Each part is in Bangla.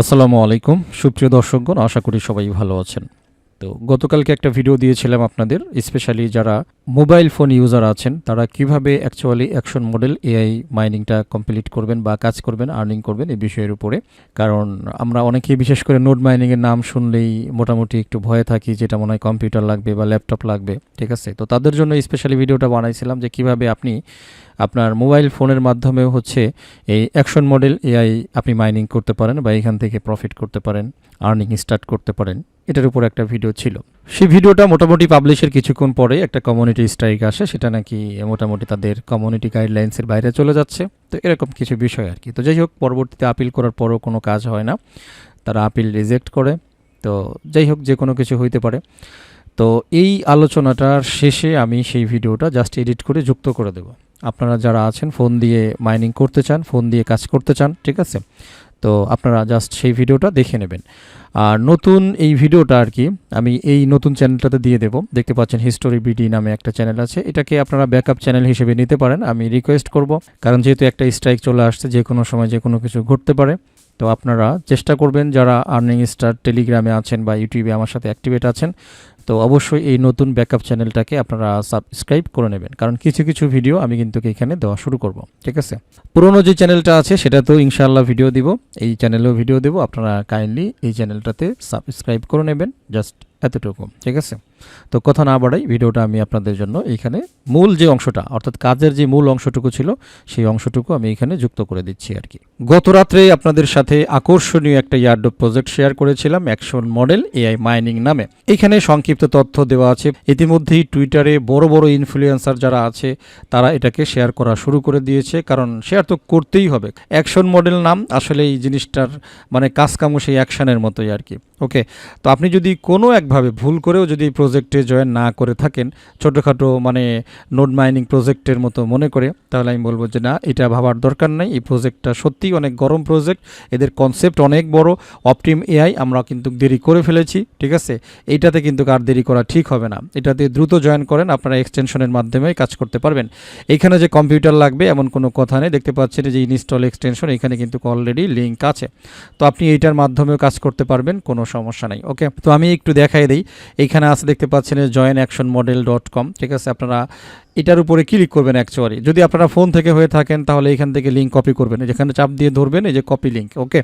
আসসালামু আলাইকুম। সুপ্রিয় দর্শকগণ আশা করি সবাই ভালো আছেন। তো গতকালকে একটা ভিডিও দিয়েছিলাম আপনাদের স্পেশালি যারা মোবাইল ফোন ইউজার আছেন, তারা কীভাবে অ্যাকচুয়ালি অ্যাকশন মডেল এআই মাইনিংটা কমপ্লিট করবেন বা কাজ করবেন আর্নিং করবেন এই বিষয়ের উপরে। কারণ আমরা অনেকেই বিশেষ করে নোট মাইনিংয়ের নাম শুনলেই মোটামুটি একটু ভয়ে থাকি যেটা মনে হয় কম্পিউটার লাগবে বা ল্যাপটপ লাগবে, ঠিক আছে? তো তাদের জন্য স্পেশালি ভিডিওটা বানাইছিলাম যে কীভাবে আপনি আপনার মোবাইল ফোনের মাধ্যমেও হচ্ছে এই অ্যাকশন মডেল এআই আপনি মাইনিং করতে পারেন বা এখান থেকে প্রফিট করতে পারেন আর্নিং স্টার্ট করতে পারেন। এটার উপর একটা ভিডিও ছিল। সেই ভিডিওটা মোটামুটি পাবলিশের কিছুক্ষণ পরে একটা কমিউনিটি স্ট্রাইক আসে, সেটা নাকি মোটামুটি তাদের কমিউনিটি গাইডলাইন্সের বাইরে চলে যাচ্ছে। তো এরকম কিছু বিষয় আর কি। তো যাই হোক, পরবর্তীতে আপিল করার পরও কোনো কাজ হয় না। তারা আপিল রিজেক্ট করে। তো যাই হোক, যে কোনো কিছু হইতে পারে। তো এই আলোচনাটার শেষে আমি সেই ভিডিওটা জাস্ট এডিট করে যুক্ত করে দেব। আপনারা যারা আছেন ফোন দিয়ে মাইনিং করতে চান ফোন দিয়ে কাজ করতে চান, ঠিক আছে? তো আপনারা জাস্ট সেই ভিডিওটা দেখে নেবেন। আর নতুন এই ভিডিওটা আর কি, আমি এই নতুন চ্যানেলটাতে দিয়ে দেবো। দেখতে পাচ্ছেন হিস্টোরি বিডি নামে একটা চ্যানেল আছে। এটাকে আপনারা ব্যাকআপ চ্যানেল হিসেবে নিতে পারেন। আমি রিকোয়েস্ট করব। কারণ যেহেতু একটা স্ট্রাইক চলে আসছে, যে কোনো সময় যে কোনো কিছু ঘটতে পারে। তো আপনারা চেষ্টা করবেন, যারা আর্নিং স্টার টেলিগ্রামে আছেন বা ইউটিউবে আমার সাথে অ্যাক্টিভেট আছেন তো অবশ্যই এই নতুন ব্যাকআপ চ্যানেলটাকে আপনারা সাবস্ক্রাইব করে নেবেন। কারণ কিছু কিছু ভিডিও আমি কিন্তু এখানে দেওয়া শুরু করব, ঠিক আছে? পুরনো যে চ্যানেলটা আছে, সেটা তো ইনশাআল্লাহ ভিডিও দিব। এই চ্যানেলেও ভিডিও দেব। আপনারা কাইন্ডলি এই চ্যানেলটাতে সাবস্ক্রাইব করে নেবেন, জাস্ট এতটুকু, ঠিক আছে? তো কথা না বাড়াই ভিডিওটা আমি আপনাদের জন্য এইখানে মূল যে অংশটা, অর্থাৎ কাজের যে মূল অংশটুকু ছিল, সেই অংশটুকু আমি এখানে যুক্ত করে দিচ্ছি আর কি। গত রাত্রে আপনাদের সাথে আকর্ষণীয় একটা ইয়ার্ডো প্রজেক্ট শেয়ার করেছিলাম অ্যাকশন মডেল এআই মাইনিং নামে। এখানে সংক্ষিপ্ত তথ্য দেওয়া আছে। ইতিমধ্যেই টুইটারে বড় বড় ইনফ্লুয়েন্সার যারা আছে, তারা এটাকে শেয়ার করা শুরু করে দিয়েছে, কারণ শেয়ার তো করতেই হবে। অ্যাকশন মডেল নাম আসলে এই জিনিসটার মানে কাজ কামু সেই অ্যাকশনের মতোই আর কি। ওকে? তো আপনি যদি কোনো একভাবে ভুল করেও যদি প্রজেক্টে জয়েন না করে থাকেন, ছোটোখাটো মানে নোট মাইনিং প্রজেক্টের মতো মনে করে, তাহলে আমি বলব যে না, এটা ভাবার দরকার নাই। এই প্রজেক্টটা সত্যিই অনেক গরম প্রজেক্ট এদের কনসেপ্ট অনেক বড় অপটিম এআই আমরা কিন্তু দেরি করে ফেলেছি, ঠিক আছে? এইটাতে কিন্তু আর দেরি করা ঠিক হবে না। এটাতে দ্রুত জয়েন করেন, আপনারা এক্সটেনশনের মাধ্যমে কাজ করতে পারবেন। এইখানে যে কম্পিউটার লাগবে, এমন কোনো কথা নেই। দেখতে পাচ্ছেন যে ইনস্টল এক্সটেনশন এখানে কিন্তু অলরেডি লিঙ্ক আছে। তো আপনি এইটার মাধ্যমেও কাজ করতে পারবেন, কোনো সমস্যা নেই ওকে তো আমি একটু দেখাই দিই। এইখানে আছে দেখতে পাচ্ছেন join action model dot com ঠিক আছে? আপনারা এটার উপরে ক্লিক করবেন অ্যাকচুয়ালি যদি আপনারা ফোন থেকে হয়ে থাকেন, তাহলে এখান থেকে লিঙ্ক কপি করবেন। যেখানে চাপ দিয়ে ধরবেন, এই যে কপি লিঙ্ক ওকে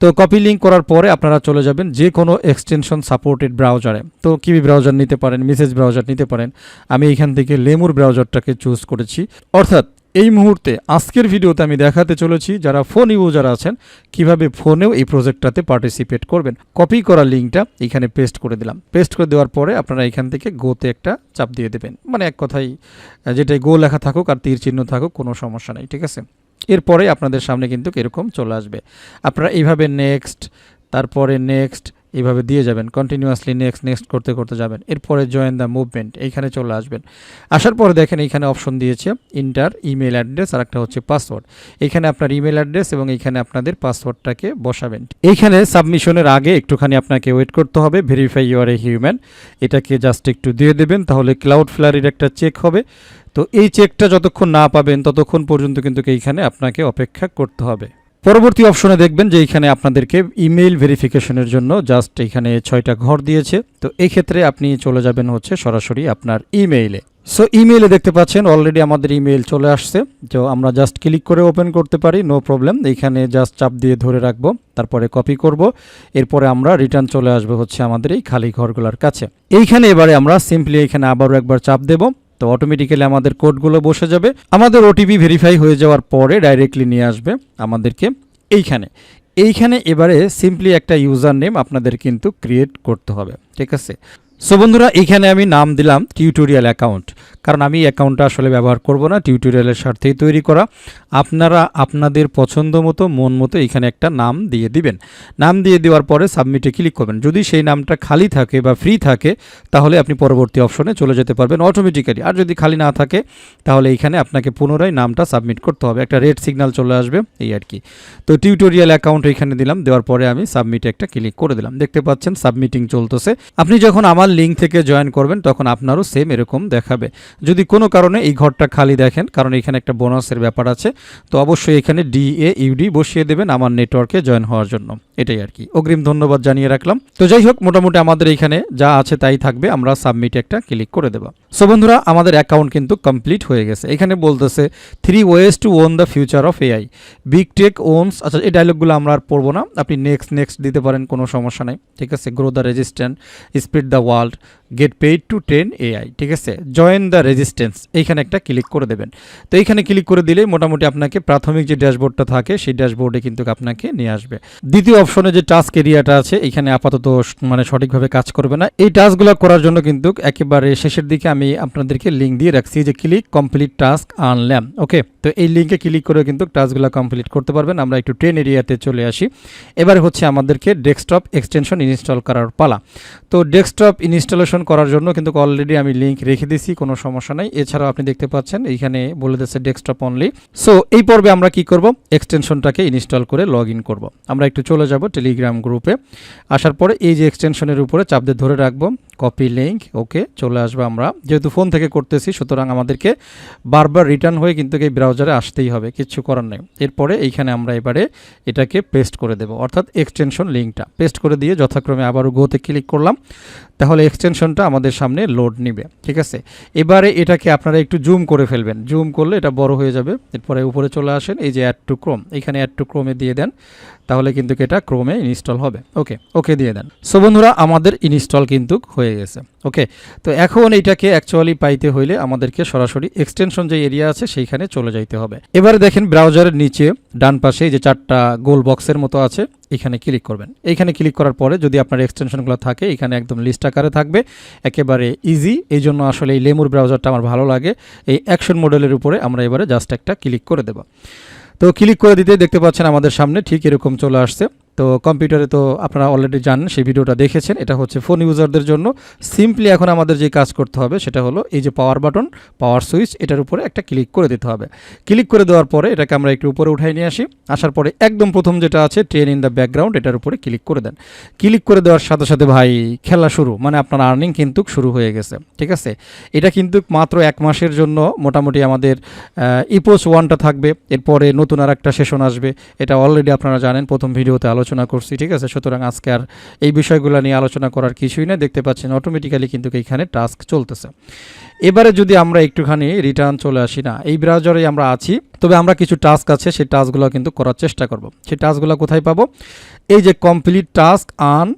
তো কপি লিঙ্ক করার পরে আপনারা চলে যাবেন যে কোনো এক্সটেনশন সাপোর্টেড ব্রাউজারে তো কিবি ব্রাউজার নিতে পারেন মেসেজ ব্রাউজার নিতে পারেন। আমি এখান থেকে লেমুর ব্রাউজারটাকে চুজ করেছি। অর্থাৎ এই মুহূর্তে আজকের ভিডিওতে আমি দেখাতে চলেছি যারা ফোন ইউজার আছেন, কীভাবে ফোনেও এই প্রজেক্টটাতে পার্টিসিপেট করবেন। কপি করা লিঙ্কটা এখানে পেস্ট করে দিলাম। পেস্ট করে দেওয়ার পরে আপনারা এখান থেকে গোতে একটা চাপ দিয়ে দেবেন। মানে এক কথাই যেটাই গো লেখা থাকুক আর তীর চিহ্ন থাকুক, কোনো সমস্যা নেই, ঠিক আছে? এরপরে আপনাদের সামনে কিন্তু এরকম চলে আসবে। আপনারা এইভাবে নেক্সট তারপরে নেক্সট এইভাবে দিয়ে যাবেন। কন্টিনিউয়াসলি নেক্সট নেক্সট করতে করতে যাবেন। এরপরে জয়েন দ্য মুভমেন্ট এইখানে চলে আসবেন। আসার পরে দেখেন এইখানে অপশন দিয়েছে ইন্টার ইমেল অ্যাড্রেস আর একটা হচ্ছে পাসওয়ার্ড এখানে আপনার ইমেল অ্যাড্রেস এবং এইখানে আপনাদের পাসওয়ার্ডটাকে বসাবেন। এইখানে সাবমিশনের আগে একটুখানি আপনাকে ওয়েট করতে হবে ভেরিফাই ইউর এ হিউম্যান এটাকে জাস্ট একটু দিয়ে দেবেন, তাহলে ক্লাউড ফ্লারির একটা চেক হবে। তো এই চেকটা যতক্ষণ না পাবেন, ততক্ষণ পর্যন্ত কিন্তু এইখানে আপনাকে অপেক্ষা করতে হবে। পরবর্তী অপশনে দেখবেন যে এখানে আপনাদেরকে ইমেল ভেরিফিকেশনের জন্য জাস্ট এখানে ছয়টা ঘর দিয়েছে। তো এই ক্ষেত্রে আপনি চলে যাবেন হচ্ছে সরাসরি আপনার ইমেইলে সো ইমেইলে দেখতে পাচ্ছেন অলরেডি আমাদের ইমেইল চলে আসছে। তো আমরা জাস্ট ক্লিক করে ওপেন করতে পারি নো প্রবলেম এইখানে জাস্ট চাপ দিয়ে ধরে রাখব, তারপরে কপি করব। এরপরে আমরা রিটার্ন চলে আসবে হচ্ছে আমাদের এই খালি ঘরগুলোর কাছে। এইখানে এবারে আমরা সিম্পলি এখানে আবারও একবার চাপ দেব। তো অটোমেটিক্যালি আমাদের কোডগুলো বসে যাবে। আমাদের ওটিপি ভেরিফাই হয়ে যাওয়ার পরে ডাইরেক্টলি নিয়ে আসবে আমাদেরকে এইখানে। এইখানে এবারে সিম্পলি একটা ইউজার নেম আপনাদের কিন্তু ক্রিয়েট করতে হবে, ঠিক আছে? সো বন্ধুরা, এখানে আমি নাম দিলাম টিউটোরিয়াল অ্যাকাউন্ট কারণ আমি অ্যাকাউন্টটা আসলে ব্যবহার করব না টিউটোরিয়ালের স্বার্থেই তৈরি করা। আপনারা আপনাদের পছন্দ মতো, মন মতো এখানে একটা নাম দিয়ে দিবেন। নাম দিয়ে দেওয়ার পরে সাবমিটে ক্লিক করবেন। যদি সেই নামটা খালি থাকে বা ফ্রি থাকে, তাহলে আপনি পরবর্তী অপশনে চলে যেতে পারবেন অটোমেটিক্যালি আর যদি খালি না থাকে, তাহলে এইখানে আপনাকে পুনরায় নামটা সাবমিট করতে হবে। একটা রেড সিগন্যাল চলে আসবে, এই আর কি। তো টিউটোরিয়াল অ্যাকাউন্ট এখানে দিলাম, দেওয়ার পরে আমি সাবমিটে একটা ক্লিক করে দিলাম। দেখতে পাচ্ছেন সাবমিটিং চলতেছে। আপনি যখন আমার আমার লিঙ্ক থেকে জয়েন করবেন, তখন আপনারও সেম এরকম দেখাবে। যদি কোনো কারণে এই ঘরটা খালি দেখেন, কারণ এখানে একটা বোনাসের ব্যাপার আছে, তো অবশ্যই এখানে ডিএ ইউডি বসিয়ে দেবেন আমার নেটওয়ার্কে জয়েন হওয়ার জন্য। এটাই আর কি। অগ্রিম ধন্যবাদ জানিয়ে রাখলাম। তো যাই হোক, মোটামুটি আমাদের এখানে যা আছে তাই থাকবে, আমরা সাবমিট একটা ক্লিক করে দেবো। সো বন্ধুরা, আমাদের অ্যাকাউন্ট কিন্তু কমপ্লিট হয়ে গেছে। এখানে বলতেছে three ways to own the future of AI big tech owns আচ্ছা এই ডায়লগগুলো আমরা আর পড়ব না। আপনি নেক্সট নেক্সট দিতে পারেন, কোনো সমস্যা নেই। ঠিক আছে? Grow the resistant speed the world get paid to train AI ঠিক আছে? জয়েন দ্য রেজিস্ট্যান্স এইখানে একটা ক্লিক করে দেবেন। তো এইখানে ক্লিক করে দিলেই মোটামুটি আপনাকে প্রাথমিক যে ড্যাশবোর্ডটা থাকে, সেই ড্যাশবোর্ডে কিন্তু আপনাকে নিয়ে আসবে। দ্বিতীয় অপশনে যে টাস্ক এরিয়াটা আছে, এখানে আপাতত মানে সঠিকভাবে কাজ করবে না। এই টাস্কগুলো করার জন্য কিন্তু একেবারে শেষের দিকে আমি আপনাদেরকে লিঙ্ক দিয়ে রাখছি যে ক্লিক কমপ্লিট টাস্ক আনলাম ওকে তো এই লিঙ্কে ক্লিক করে কিন্তু টাস্কগুলো কমপ্লিট করতে পারবেন। আমরা একটু ট্রেন এরিয়াতে চলে আসি। এবার হচ্ছে আমাদেরকে ডেস্কটপ এক্সটেনশন ইনস্টল করার পালা। তো ডেস্কটপ ইনস্টলেশন করার জন্য কিন্তু অলরেডি আমি লিঙ্ক রেখে দিয়েছি, কোনো সমস্যা নাই। এছাড়াও আপনি দেখতে পাচ্ছেন, এইখানে বলে দিচ্ছে ডেস্কটপ অনলি সো এই পর্বে আমরা কি করব? এক্সটেনশনটাকে ইনস্টল করে লগ ইন করব। আমরা একটু চলে যাব টেলিগ্রাম গ্রুপে আসার পরে এই যে এক্সটেনশনের উপরে চাপ ধরে রাখব। কপি লিঙ্ক ওকে চলে আসব আমরা। যেহেতু ফোন থেকে করতেছি, সুতরাং আমাদেরকে বারবার রিটার্ন হয়ে কিন্তু এই ব্রাউজারে আসতেই হবে, কিচ্ছু করার নেই। এরপরে এইখানে আমরা এবারে এটাকে পেস্ট করে দেবো, অর্থাৎ এক্সটেনশন লিঙ্কটা পেস্ট করে দিয়ে যথাক্রমে আবারও গোতে ক্লিক করলাম, তাহলে এক্সটেনশনটা আমাদের সামনে লোড নিবে, ঠিক আছে? এবারে এটাকে আপনারা একটু জুম করে ফেলবেন। জুম করলে এটা বড় হয়ে যাবে, এরপরে উপরে চলে আসেন, এই যে অ্যাড টু ক্রোম এখানে অ্যাড টু ক্রোমে দিয়ে দেন। তাহলে কিন্তু এটা ক্রোমে ইনস্টল হবে। ওকে ওকে দিয়ে দেন। সো বন্ধুরা, আমাদের ইনস্টল কিন্তু হয়ে গেছে। ওকে তো এখন এইটাকে অ্যাকচুয়ালি পাইতে হইলে আমাদেরকে সরাসরি এক্সটেনশন যে এরিয়া আছে সেইখানে চলে যাইতে হবে। এবারে দেখেন ব্রাউজারের নিচে ডান পাশে যে চারটা গোল বক্সের মতো আছে, এখানে ক্লিক করবেন। এইখানে ক্লিক করার পরে যদি আপনার এক্সটেনশনগুলো থাকে, এখানে একদম লিস্ট আকারে থাকবে। একেবারে ইজি এই জন্য আসলে এই লেমুর ব্রাউজারটা আমার ভালো লাগে। এই অ্যাকশন মডেলের উপরে আমরা এবারে জাস্ট একটা ক্লিক করে দেবো। তো ক্লিক করে দিতে দেখতে পাচ্ছেন আমাদের সামনে ঠিক এরকম চলে আসছে। তো কম্পিউটারে তো আপনারা অলরেডি জানেন, সেই ভিডিওটা দেখেছেন। এটা হচ্ছে ফোন ইউজারদের জন্য। সিম্পলি এখন আমাদের যে কাজ করতে হবে সেটা হলো এই যে পাওয়ার বাটন পাওয়ার সুইচ এটার উপরে একটা ক্লিক করে দিতে হবে। ক্লিক করে দেওয়ার পরে এটাকে আমরা একটু উপরে উঠাই নিয়ে আসি। আসার পরে একদম প্রথম যেটা আছে ট্রেন ইন দ্য ব্যাকগ্রাউন্ড এটার উপরে ক্লিক করে দেন। ক্লিক করে দেওয়ার সাথে সাথে ভাই, খেলা শুরু। মানে আপনার আর্নিং কিন্তু শুরু হয়ে গেছে। ঠিক আছে? এটা কিন্তু মাত্র এক মাসের জন্য মোটামুটি আমাদের ইপোস ওয়ানটা থাকবে। এরপরে নতুন আর একটা সেশন আসবে। এটা অলরেডি আপনারা জানেন, প্রথম ভিডিওতে আলোচনা করছি, ঠিক আছে? সুতরাং আজকে আর এই বিষয়গুলো নিয়ে আলোচনা করার কিছুই না দেখতে পাচ্ছেন অটোমেটিক্যালি কিন্তু এইখানে টাস্ক চলতেছে। এবারে যদি আমরা একটুখানি রিটার্ন চলে আসি, না, এই ব্রাউজারে আমরা আছি, তবে আমরা কিছু টাস্ক আছে, সেই টাস্কগুলো কিন্তু করার চেষ্টা করব। সেই টাস্কগুলো কোথায় পাবো? এই যে কমপ্লিট টাস্ক আন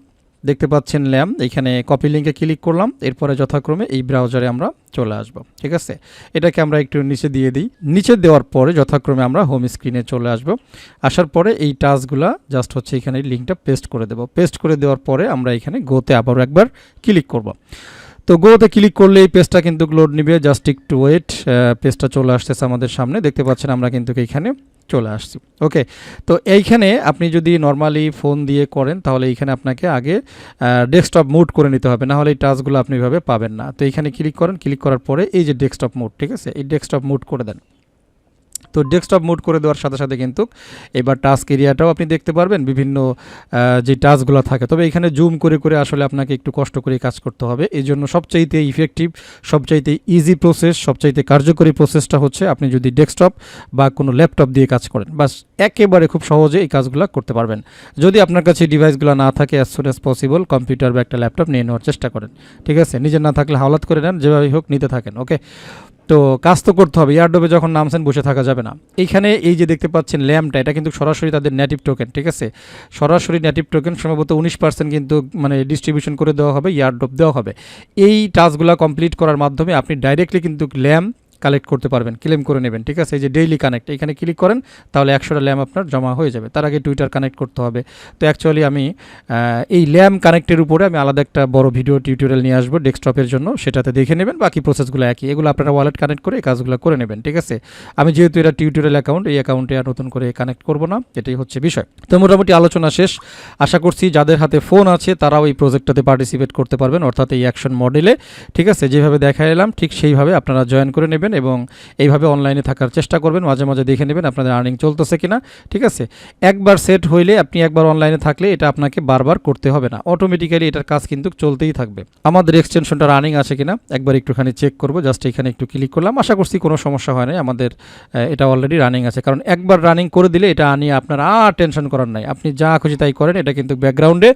দেখতে পাচ্ছেন ল্যাম, এখানে কপি লিঙ্কে ক্লিক করলাম, এরপরে যথাক্রমে এই ব্রাউজারে আমরা চলে আসব, ঠিক আছে? এটাকে আমরা একটু নিচে দিয়ে দিই, নিচে দেওয়ার পরে যথাক্রমে আমরা হোম স্ক্রিনে চলে আসব, আসার পরে এই টাস্কগুলা জাস্ট হচ্ছে এখানে লিঙ্কটা পেস্ট করে দেব পেস্ট করে দেওয়ার পরে আমরা এখানে গোতে আবার একবার ক্লিক করব। তো গোতে ক্লিক করলে এই পেজটা কিন্তু লোড নিবে জাস্ট একটু ওয়েট পেজটা চলে আসতেছে আমাদের সামনে, দেখতে পাচ্ছেন আমরা কিন্তু এইখানে চলে আসছি। ওকে তো এইখানে আপনি যদি নর্মালি ফোন দিয়ে করেন, তাহলে এইখানে আপনাকে আগে ডেস্কটপ মুড করে নিতে হবে। না হলে এই টাচগুলো আপনি এভাবে পাবেন না। তো এইখানে ক্লিক করেন ক্লিক করার পরে এই যে ডেস্কটপ মুড ঠিক আছে? এই ডেস্কটপ মুড করে দেন। তো ডেস্কটপ মুড করে দেওয়ার সাথে সাথে কিন্তু এবার টাস্ক এরিয়াটাও আপনি দেখতে পারবেন, বিভিন্ন যে টাস্কগুলো থাকে। তবে এখানে জুম করে করে আসলে আপনাকে একটু কষ্ট করে কাজ করতে হবে। এই জন্য সবচাইতে ইফেক্টিভ সবচাইতে ইজি প্রসেস সবচাইতে কার্যকরী প্রসেসটা হচ্ছে আপনি যদি ডেস্কটপ বা কোনো ল্যাপটপ দিয়ে কাজ করেন। বাস, একেবারে খুব সহজে এই কাজগুলো করতে পারবেন। যদি আপনার কাছে ডিভাইসগুলো না থাকে as soon as possible computer বা একটা ল্যাপটপ নিয়ে নেওয়ার চেষ্টা করেন। ঠিক আছে? নিজের না থাকলে হাওলাত করে নেন, যেভাবেই হোক, নিতে থাকেন ওকে তো কাজ তো করতে হবে। ইয়ারডোবে যখন নামছেন বসে থাকা যাবে না। এইখানে এই যে দেখতে পাচ্ছেন ল্যাম্পটা, এটা কিন্তু সরাসরি তাদের নেটিভ টোকেন ঠিক আছে? সরাসরি নেটিভ টোকেন সম্ভবত উনিশ পার্সেন্ট কিন্তু মানে ডিস্ট্রিবিউশন করে দেওয়া হবে ইয়ারডোপ দেওয়া হবে। এই টাস্কগুলো কমপ্লিট করার মাধ্যমে আপনি ডাইরেক্টলি কিন্তু ল্যাম্প কালেক্ট করতে পারবেন, ক্লেম করে নেবেন, ঠিক আছে? এই যে ডেইলি কানেক্ট এখানে ক্লিক করেন, তাহলে একশোটা ল্যাম্প আপনার জমা হয়ে যাবে। তার আগে টুইটার কানেক্ট করতে হবে। তো অ্যাকচুয়ালি আমি এই ল্যাম্প কানেক্টের উপরে আমি আলাদা একটা বড় ভিডিও টিউটোরিয়াল নিয়ে আসব ডেস্কটপের জন্য। সেটাতে দেখে নেবেন, বাকি প্রসেসগুলো একই। এগুলো আপনারা ওয়ালেট কানেক্ট করে কাজগুলো করে নেবেন, ঠিক আছে? আমি যেহেতু এটা টিউটোরিয়াল অ্যাকাউন্ট এই অ্যাকাউন্টে আর নতুন করে কানেক্ট করব না, এটাই হচ্ছে বিষয়। তো মোটামুটি আলোচনা শেষ। আশা করছি যাদের হাতে ফোন আছে, তারাও এই প্রজেক্টটাতে পার্টিসিপেট করতে পারবেন, অর্থাৎ এই অ্যাকশন মডেলে ঠিক আছে? যেভাবে দেখা এলাম ঠিক সেইভাবে আপনারা জয়েন করে নেবেন। নেবেন এবং এইভাবে অনলাইনে থাকার চেষ্টা করবেন। মাঝে মাঝে দেখে নেবেন আপনাদের আর্নিং চলতেছে কিনা, ঠিক আছে? একবার সেট হইলে আপনি একবার অনলাইনে থাকলে এটা আপনাকে বারবার করতে হবে না। অটোমেটিক্যালি এটার কাজ কিন্তু চলতেই থাকবে। আমাদের এক্সটেনশনটা রানিং আছে কিনা, একবার একটুখানি চেক করব। জাস্ট এখানে একটু ক্লিক করলাম। আশা করছি কোনো সমস্যা হয় নাই। আমাদের এটা অলরেডি রানিং আছে। কারণ একবার রানিং করে দিলে এটা আনিয়ে আপনার আর টেনশন করার নাই। আপনি যা খুশি তাই করেন। এটা কিন্তু ব্যাকগ্রাউন্ডে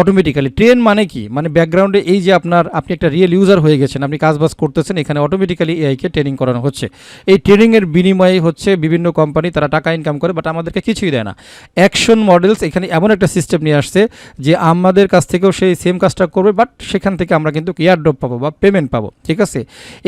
অটোমেটিক্যালি ট্রেন মানে কি? মানে ব্যাকগ্রাউন্ডে এই যে আপনার, আপনি একটা রিয়েল ইউজার হয়ে গেছেন, আপনি কাজবাজ করতেছেন, এখানে অটোমেটিক্যালি এআইকে ট্রেনিং করানো হচ্ছে। এই ট্রেনিংয়ের বিনিময়ে হচ্ছে বিভিন্ন কোম্পানি তারা টাকা ইনকাম করে বাট আমাদেরকে কিছুই দেয় না। অ্যাকশন মডেলস এখানে এমন একটা সিস্টেম নিয়ে আসছে যে আমাদের কাছ থেকেও সেই সেম কাজটা করবে বাট সেখান থেকে আমরা কিন্তু এয়ারড্রপ পাবো বা পেমেন্ট পাবো, ঠিক আছে?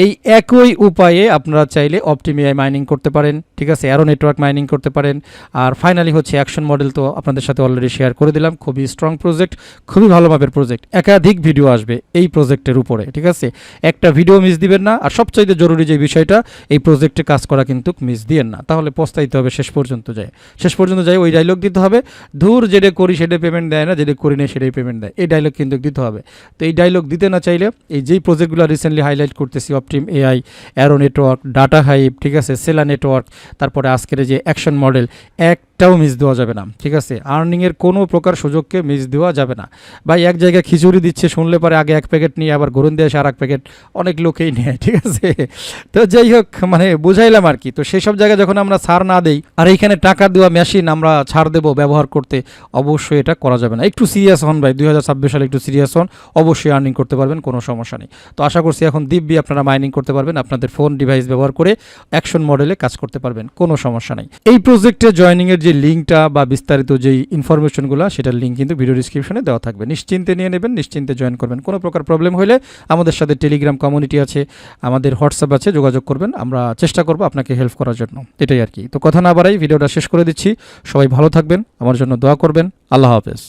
এই একই উপায়ে আপনারা চাইলে অপটিমিআই মাইনিং করতে পারেন, ঠিক আছে? অ্যারো নেটওয়ার্ক মাইনিং করতে পারেন। আর ফাইনালি হচ্ছে অ্যাকশন মডেল তো আপনাদের সাথে অলরেডি শেয়ার করে দিলাম। খুবই স্ট্রং প্রজেক্ট খুবই ভালো মাপের প্রজেক্ট একাধিক ভিডিও আসবে এই প্রজেক্টের উপরে, ঠিক আছে? একটা ভিডিও মিস দিবেন না। আর সবচাইতে জরুরি যে বিষয়টা, এই প্রজেক্টে কাজ করা কিন্তু মিস দিয়েন না। তাহলে পস্তাইতে হবে শেষ পর্যন্ত যায়। শেষ পর্যন্ত যাই ওই ডাইলগ দিতে হবে। ধূর যেটা করি সেটা পেমেন্ট দেয় না, যেটা করি না সেটাই পেমেন্ট দেয়। এই ডাইলগ কিন্তু দিতে হবে। তো এই ডাইলগ দিতে না চাইলে, এই যেই প্রজেক্টগুলো রিসেন্টলি হাইলাইট করতেছি Optim AI Aero network data hype ঠিক আছে সেলা নেটওয়ার্ক তারপরে আজকের যে অ্যাকশন মডেল একটাও মিস দেওয়া যাবে না। ঠিক আছে? আর্নিংয়ের কোনো প্রকার সুযোগকে মিস দেওয়া যাবে না। ভাই, এক জায়গায় খিচুড়ি দিচ্ছে, শুনলে পরে আগে এক প্যাকেট নিয়ে আবার গরুন দিয়ে এসে আর এক প্যাকেট অনেক লোকেই নেয়, ঠিক আছে? তো যাই হোক মানে বুঝাইলাম আর কি। তো সেই সব জায়গায় যখন আমরা ছাড় না দেই, আর এইখানে টাকা দেওয়া মেশিন আমরা ছাড় দেবো ব্যবহার করতে, অবশ্যই এটা করা যাবে না। একটু সিরিয়াস হন ভাই, দুই হাজার ছাব্বিশ সালে একটু সিরিয়াস হন, অবশ্যই আর্নিং করতে পারবেন, কোনো সমস্যা নেই। তো আশা করছি এখন দিব্যি আপনারা মাইনিং করতে পারবেন, আপনাদের ফোন ডিভাইস ব্যবহার করে অ্যাকশন মডেলে কাজ করতে পারবেন, কোনো সমস্যা নেই। এই প্রজেক্টে জয়নিংয়ের যে লিঙ্কটা বা বিস্তারিত যেই ইনফরমেশনগুলো সেটার লিঙ্ক কিন্তু ভিডিও ডিসক্রিপশনে দেওয়া থাকবে। নিশ্চিন্তে নিয়ে নেবেন, নিশ্চিন্তে জয়েন করবেন। কোনো প্রকার প্রবলেম হলে আমাদের সাথে টেলিগ্রাম কমিউনিটি আছে, আমাদের হোয়াটসঅ্যাপ আছে, যোগাযোগ করবেন। আমরা চেষ্টা করব আপনাকে হেল্প করার জন্য। এটাই আর কি। তো কথা না বাড়াই, ভিডিওটা শেষ করে দিচ্ছি। সবাই ভালো থাকবেন, আমার জন্য দোয়া করবেন। আল্লাহ হাফেজ।